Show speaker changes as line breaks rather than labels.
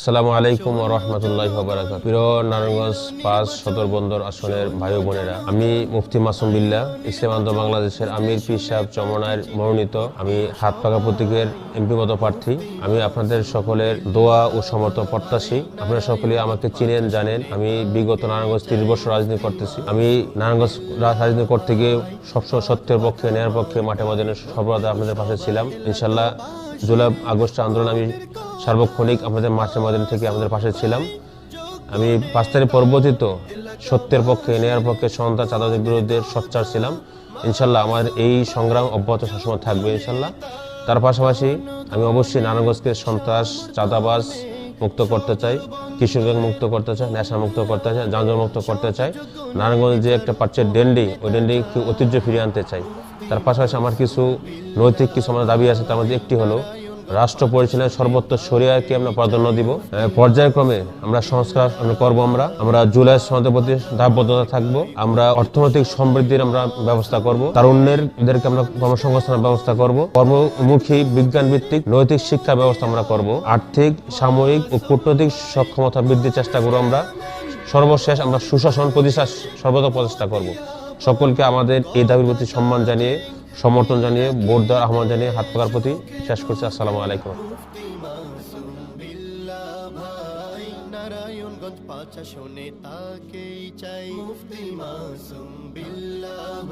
আসসালামু আলাইকুম রহমতুল্লাহ বারাকাত প্রিয় নারায়ণগঞ্জ পাঁচ সদর বন্দর আসনের ভাই বোনেরা, আমি মুফতি মাসুম বিল্লাহ, ইসলাম আন্দোলন বাংলাদেশের আমির পীর সাহেব চমনায় মনোনীত, আমি হাত পাকা প্রতীকের এমপিগত প্রার্থী, আমি আপনাদের সকলের দোয়া ও সমর্থন প্রত্যাশী, আপনারা সকলে আমাকে চিনেন, জানেন, আমি বিগত নারায়ণগঞ্জ তিরিশ বছর রাজনীতি করতেছি, আমি নারায়ণগঞ্জ রাজনীতি করতে গিয়ে সবসময় সত্যের পক্ষে, ন্যায়ের পক্ষে মাঠে ময়দানে সর্বদা আপনাদের পাশে ছিলাম ইনশাল্লাহ জুলাই আগস্ট আন্দোলন আমি সার্বক্ষণিক আমাদের মাঠের ময়দান থেকে আমাদের পাশে ছিলাম। আমি পাঁচ তারিখ পরবর্তীত সত্যের পক্ষে, ন্যায়ের পক্ষে সন্তান চাঁদাদের বিরুদ্ধে সোচ্চার ছিলাম। ইনশাল্লাহ আমার এই সংগ্রাম অব্যাহত সবসময় থাকবে ইনশাল্লাহ। তার পাশাপাশি আমি অবশ্যই নারায়ণগঞ্জকে সন্ত্রাস চাঁদাবাস মুক্ত করতে চাই কিশোরগঞ্জ মুক্ত করতে চাই, নেশা মুক্ত করতে চাই, যানজট মুক্ত করতে চাই। নারায়ণগঞ্জ যে একটা পাচ্ছে ডেন্ডি, ওই ডেন্ডি ঐতিহ্য ফিরিয়ে আনতে চাই। তার পাশাপাশি আমার কিছু নৈতিক কিছু আমার দাবি আছে, তার মধ্যে একটি হলো রাষ্ট্র পরিচালনায় সর্বত্র সরিয়াকে আমরা প্রাধান্য দিব। পর্যায়ক্রমে আমরা সংস্কার করব আমরা। আমরা জুলাই সনদের প্রতি দায়বদ্ধতা থাকব। আমরা অর্থনৈতিক সমৃদ্ধির আমরা ব্যবস্থা করব। তারুণ্যের এদেরকে আমরা কর্মসংস্থানের ব্যবস্থা করব। কর্মমুখী বিজ্ঞান ভিত্তিক নৈতিক শিক্ষা ব্যবস্থা আমরা করব। আর্থিক, সাময়িক ও কূটনৈতিক সক্ষমতা বৃদ্ধির চেষ্টা করব আমরা। সর্বশেষ আমরা সুশাসন প্রতিষ্ঠা সর্বদা প্রচেষ্টা করব। সকলকে আমাদের এই দাবির প্রতি সম্মান জানিয়ে সমর্থন জানিয়ে, ভোট দেওয়ার আহ্বান জানিয়ে হাত পাকার প্রতি শেষ করছি। আসসালামু আলাইকুম।
নারায়ণগঞ্জ পাচা শোনে তাকেই চাই মুফতি মাসুম বিল্লাহ